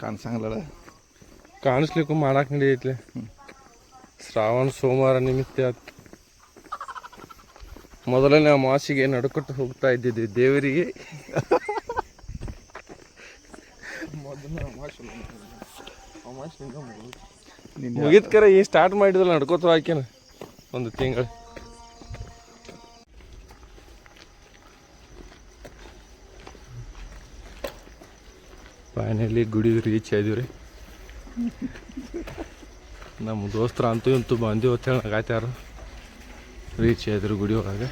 ಕಾಣಿಸಂಗಿಲ್ಲ ಕಾಣಿಸ್ಲಿಕ್ಕೂ ಮಾಡಕ್ಕೆ ನಡೆಯೈತ್ಲೆ ಶ್ರಾವಣ ಸೋಮವಾರ ನಿಮಿತ್ತ ಮೊದಲನೇ ಮಾಸಿಗೆ ನಡ್ಕೊಟ್ಟು ಹೋಗ್ತಾ ಇದ್ದಿದ್ವಿ ದೇವರಿಗೆ. ಮುಗಿದ ಕರೆ ಈ ಸ್ಟಾರ್ಟ್ ಮಾಡಿದ್ರೆ ನಡ್ಕೋತ ಹಾಕ್ಯಾನ ಒಂದು ತಿಂಗಳು. ಫೈನಲಿ ಗುಡಿ ರೀಚ್ ಆಯ್ದಿವಿ ರೀ ನಮ್ಮ ದೋಸ್ತರ ಅಂತೂ ಇಂತೂ ಬಂದೀವಿ ಅಂತ ಹೇಳಿ ರೀಚ್ ಆಯ್ದ್ರು ಗುಡಿ ಒಳಗೆ.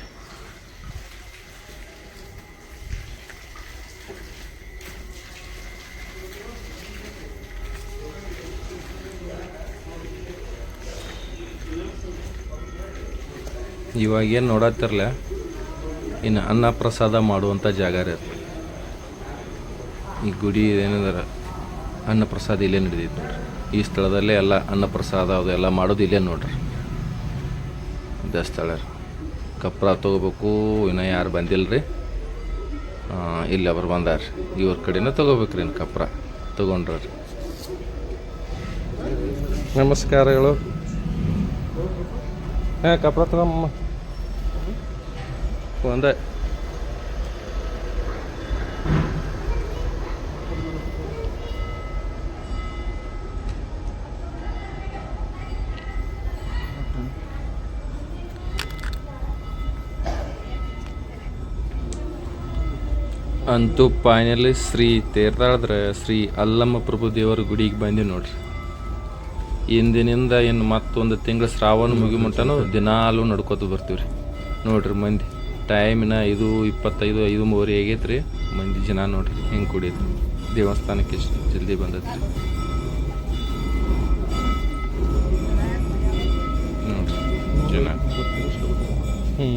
ಇವಾಗ ಏನು ನೋಡತ್ತಿರಲ್ಲ ಇನ್ನು ಅನ್ನ ಪ್ರಸಾದ ಮಾಡುವಂಥ ಜಾಗ ರೀ ಈ ಗುಡಿ ಏನಂದ್ರೆ ಅನ್ನ ಪ್ರಸಾದ ಇಲ್ಲೇ ನಡೆದಿತ್ತು ನೋಡ್ರಿ. ಈ ಸ್ಥಳದಲ್ಲೇ ಎಲ್ಲ ಅನ್ನ ಪ್ರಸಾದ ಅದು ಎಲ್ಲ ಮಾಡೋದು ಇಲ್ಲೇ ನೋಡ್ರಿ. ಇದೇ ಸ್ಥಳ ಕಪ್ರ ತೊಗೋಬೇಕು, ಇನ್ನು ಯಾರು ಬಂದಿಲ್ಲ ರೀ ಇಲ್ಲಿ ಅವ್ರು ಬಂದಾರ ಇವ್ರ ಕಡೆನೇ ತೊಗೋಬೇಕ್ರಿ ಇನ್ನು ಕಪ್ರ. ತೊಗೊಂಡ್ರಿ ನಮಸ್ಕಾರಗಳು ಹಾಂ, ಕಪ್ರ ತಗೊಮ್ಮ ಒಂದೇ. ಅಂತೂ ಫೈನಲಿ ಶ್ರೀ ತೇರ್ದಾಳದ್ರ ಶ್ರೀ ಅಲ್ಲಮ್ಮ ಪ್ರಭು ದೇವರ ಗುಡಿಗೆ ಬಂದಿ ನೋಡ್ರಿ. ಇಂದಿನಿಂದ ಇನ್ನು ಮತ್ತೊಂದು ತಿಂಗಳು ಶ್ರಾವಣ ಮುಗಿಮುಂಟನು ದಿನಾಲು ನಡ್ಕೋತ ಬರ್ತೀವಿ ರೀ ನೋಡ್ರಿ ಮಂದಿ ಟೈಮಿನ ಇದು ಇಪ್ಪತ್ತೈದು ಐದು ಮೂವರೆ ಆಗೈತೆ ರೀ ಮಂದಿ ಜನ ನೋಡ್ರಿ ಹೆಂಗೆ ಕುಡಿಯೋದು ದೇವಸ್ಥಾನಕ್ಕೆ ಎಷ್ಟು ಜಲ್ದಿ ಬಂದೈತೆ ರೀ ನೋಡ್ರಿ ಜನ. ಹ್ಞೂ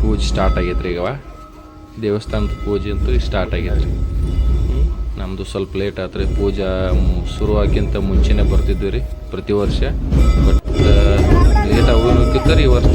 ಪೂಜೆ ಸ್ಟಾರ್ಟ್ ಆಗೈತೆ ರೀ ಈಗವ. ದೇವಸ್ಥಾನದ ಪೂಜೆ ಅಂತೂ ಸ್ಟಾರ್ಟ್ ರೀ ನಮ್ಮದು ಸ್ವಲ್ಪ ಲೇಟ್ ಆತ್ರಿ. ಪೂಜಾ ಶುರುವಾಗಿಂತ ಮುಂಚೆನೇ ಬರ್ತಿದ್ವಿ ರೀ ಪ್ರತಿ ವರ್ಷ. ಬಟ್ ಲೇಟ್ ಆಗೋಕ್ಕಿಂತ ಈ ವರ್ಷ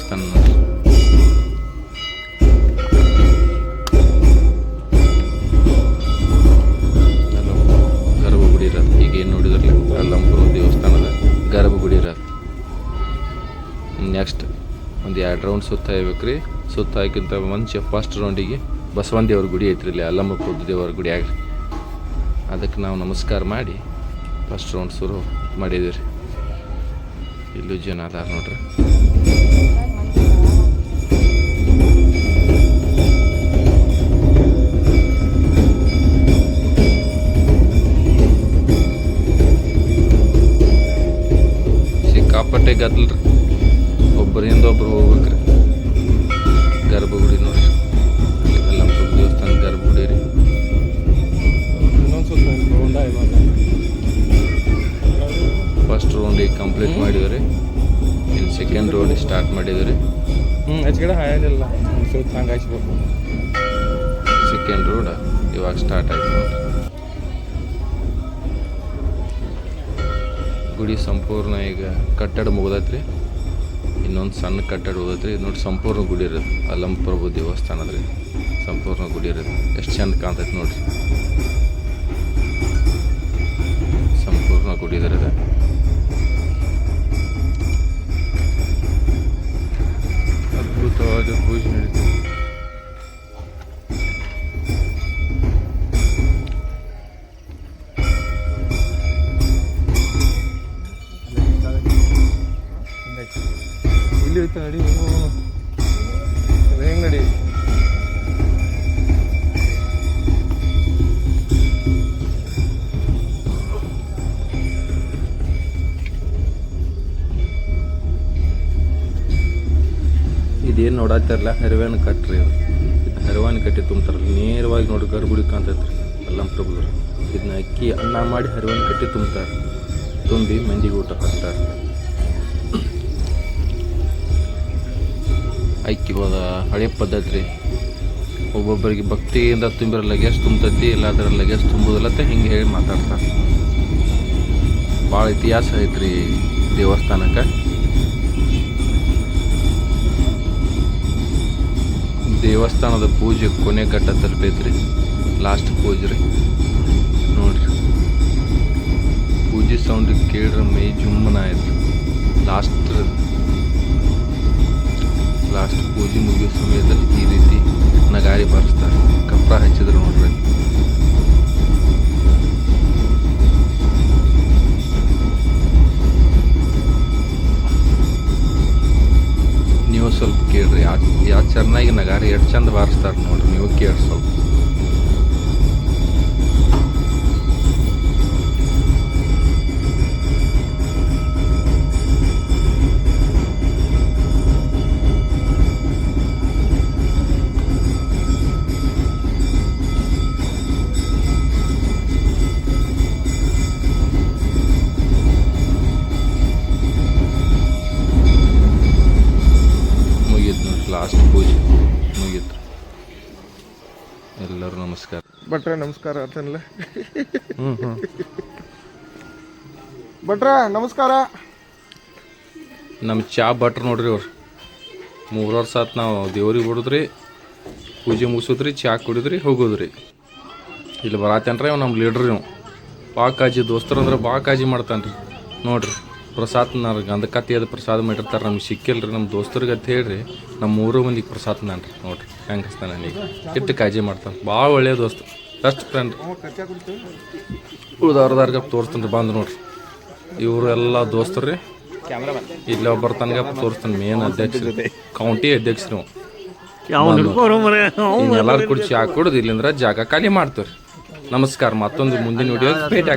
ದೇವಸ್ಥಾನ ಈಗ ಏನು ದೇವಸ್ಥಾನದ ನೆಕ್ಸ್ಟ್ ಒಂದು ಎರಡು ರೌಂಡ್ ಸುತ್ತ ರೀ ಸುತ್ತ ಹಾಕಿಂತ ಮುಂಚೆ ಫಸ್ಟ್ ರೌಂಡಿಗೆ ಬಸವನ ದೇವ್ರ ಗುಡಿ ಐತ್ರಿ ಇಲ್ಲಿ ಅಲ್ಲಮ್ಮಪುರದ ದೇವರ ಗುಡಿ ಆಗ್ರಿ. ಅದಕ್ಕೆ ನಾವು ನಮಸ್ಕಾರ ಮಾಡಿ ಫಸ್ಟ್ ರೌಂಡ್ ಶುರು ಮಾಡಿದ್ದೀವಿ ರೀ ಇಲ್ಲೂ ಜನ ಅದಾರ ನೋಡ್ರಿ. ಸಿಕ್ಕಾಪಟ್ಟೆ ಗದ್ಲ್ರಿ. ಒಬ್ಬರಿಂದ ಒಬ್ರು ಹೋಗ್ಬೇಕ್ರಿ. ಗರ್ಭಗುಡಿ ನೋಡ್ರಿ. ಅಲ್ಲಿ ಅಲ್ಲಂಪುರ ದೇವಸ್ಥಾನ ಗರ್ಭಗುಡಿ ರೀ. ಫಸ್ಟ್ ರೌಂಡಿಗೆ ಕಂಪ್ಲೀಟ್ ಮಾಡಿದ್ರಿ ಇನ್ನು ಸೆಕೆಂಡ್ ರೌಂಡ್ ಸ್ಟಾರ್ಟ್ ಮಾಡಿದ್ರಿ ಹ್ಞೂ ಆಚೆ ಹಾಯಲಿಲ್ಲ ಸ್ವಲ್ಪ ಹಂಗೆ ಹಾಯಿಸ್ಬೇಕು. ಸೆಕೆಂಡ್ ರೋಡ್ ಇವಾಗ ಸ್ಟಾರ್ಟ್ ಆಯ್ತು ನೋಡ್ರಿ. ಗುಡಿ ಸಂಪೂರ್ಣ ಈಗ ಕಟ್ಟಡ ಮುಗ್ದೈತ್ರಿ. ಇನ್ನೊಂದು ಸಣ್ಣ ಕಟ್ಟಡ ಇದು ನೋಡಿ ಸಂಪೂರ್ಣ ಗುಡಿ ಇರೋದು ಅಲ್ಲಂ ಪ್ರಭು ದೇವಸ್ಥಾನದ ರೀ ಸಂಪೂರ್ಣ ಗುಡಿ ಇರೋದು ಎಷ್ಟು ಚೆಂದ ಕಾಣ್ತೈತೆ ನೋಡ್ರಿ. ನಡಿ ಇದೇನು ನೋಡಾತಿರಲ್ಲ ಹರಿವಾನ ಇದು ಹರಿವಾನ ಕಟ್ಟಿ ತುಂಬ್ತಾರಲ್ಲ, ನೇರವಾಗಿ ನೋಡಿ ಗರ್ಗುಡಿ ಕಾಣ್ತೈತ್ರಿ. ಅಲ್ಲಂ ಪ್ರಭುಗಳು. ಇದನ್ನ ಅಕ್ಕಿ ಅನ್ನ ಮಾಡಿ ಹರಿವಾನ ಕಟ್ಟಿ ತುಂಬ್ತಾರೆ. ತುಂಬಿ ಮಂದಿಗೆ ಊಟ ಹಾಕ್ತಾರೆ ಅಕ್ಕಿ ಹೋದ ಹಳೆ ಪದ್ಧತಿ ರೀ. ಒಬ್ಬೊಬ್ಬರಿಗೆ ಭಕ್ತಿಯಿಂದ ತುಂಬಿರೋ ಲಗೇಜ್ ತುಂಬತೈತಿ, ಇಲ್ಲ ಲಗೇಜ್ ತುಂಬುದಿಲ್ಲ ಅಂತ ಹಿಂಗೆ ಹೇಳಿ ಮಾತಾಡ್ತಾರೆ ಭಾಳ ಇತಿಹಾಸ ಐತ್ರಿ ದೇವಸ್ಥಾನಕ್ಕೆ. ದೇವಸ್ಥಾನದ ಪೂಜೆ ಕೊನೆ ಘಟ್ಟ ತಲುಪೈತ್ರಿ ಲಾಸ್ಟ್ ಪೂಜೆ ರೀ. ನೋಡ್ರಿ. ಪೂಜೆ ಸೌಂಡ್ ಕೇಳ್ರಿ ಮೈ ಜುಮ್ಮನ ಆಯ್ತು. ಲಾಸ್ಟ್ ಲಾಸ್ಟ್ ಪೂಜೆ ಮುಗಿಯೋ ಸಮಯದಲ್ಲಿ ಈ ರೀತಿ ನಗಾರಿ ಬಾರಿಸ್ತಾರೆ ಕಪ್ರ ಹಚ್ಚಿದ್ರು ನೋಡ್ರಿ. ನೀವು ಸ್ವಲ್ಪ ಕೇಳ್ರಿ ಯಾ ಚೆನ್ನಾಗಿ ನಗಾರಿ ಎಷ್ಟು ಚಂದ ಬಾರಿಸ್ತಾರೆ ನೋಡ್ರಿ, ನೀವು ಕೇಳಿ ಸ್ವಲ್ಪ ಲಾಸ್ಟ್ ಪೂಜೆ ಮುಗೀತು. ಎಲ್ಲರೂ ನಮಸ್ಕಾರ. ಭಟ್ರ ನಮಸ್ಕಾರ ಹ್ಞೂ ಹ್ಞೂ ಭಟ್ರ ನಮಸ್ಕಾರ. ನಮ್ಮ ಚಾ ಭಟ್ರು ನೋಡ್ರಿ ಅವ್ರು. ಮೂರು ಸಾತ್ ಆತು ನಾವು ದೇವ್ರಿಗೆ ಬಿಡಿದ್ರಿ ಪೂಜೆ ಮುಗಿಸೋದ್ರಿ ಚಾ ಕುಡಿದ್ರಿ ಹೋಗೋದ್ರಿ. ಇಲ್ಲಿ ಬರಾತೇನ್ರಿ ಅವ್ ನಮ್ಮ ಲೀಡ್ರಿ ಇವ್. ಬಾ ಕಾಜಿ ದೋಸ್ತರು ಅಂದ್ರೆ ಭಾಳ ಕಾಜಿ ಮಾಡ್ತಾನ್ರಿ. ನೋಡ್ರಿ. ಪ್ರಸಾದ್ ನನಗೆ ಗಂಧಕತ್ತಿ ಅದು ಪ್ರಸಾದ ಮಾಡಿರ್ತಾರೆ ನಮ್ಗೆ ಸಿಕ್ಕಿಲ್ರಿ ನಮ್ಮ ದೋಸ್ತರಿಗೆ ಅಂತ ಹೇಳ್ರಿ ನಮ್ಮ ಮೂರು ಮಂದಿಗೆ ಪ್ರಸಾದ ನನ್ರಿ ನೋಡ್ರಿ ಹೆಂಗೆ ಹಚ್ತಾನೆ ನನಗೆ ಇಟ್ಟು ಕಾಜಿ ಮಾಡ್ತಾನೆ. ಭಾಳ ಒಳ್ಳೆಯ ದೋಸ್ತ ಬೆಸ್ಟ್ ಫ್ರೆಂಡ್ ಉಳ್ದವ್ರದಾರ್ಗ ತೋರಿಸ್ತೀನಿ ರೀ ಬಂದು ನೋಡ್ರಿ. ಇವರು ಎಲ್ಲ ದೋಸ್ತರು ರೀ ಇಲ್ಲಿ ಒಬ್ಬರು ತನಗ ತೋರಿಸ್ತಾನೆ ಮೇನ್? ಅಧ್ಯಕ್ಷರು ಕೌಂಟಿ ಅಧ್ಯಕ್ಷರು ಎಲ್ಲರೂ ಕುಡಿಸಿ ಹಾಕಿ ಕುಡ್ದು ಇಲ್ಲಿಂದ್ರ ಜಾಗ ಖಾಲಿ ಮಾಡ್ತೀವ್ರಿ. ನಮಸ್ಕಾರ ಮತ್ತೊಂದು ಮುಂದಿನ ವಿಡಿಯೋ ಭೇಟಿ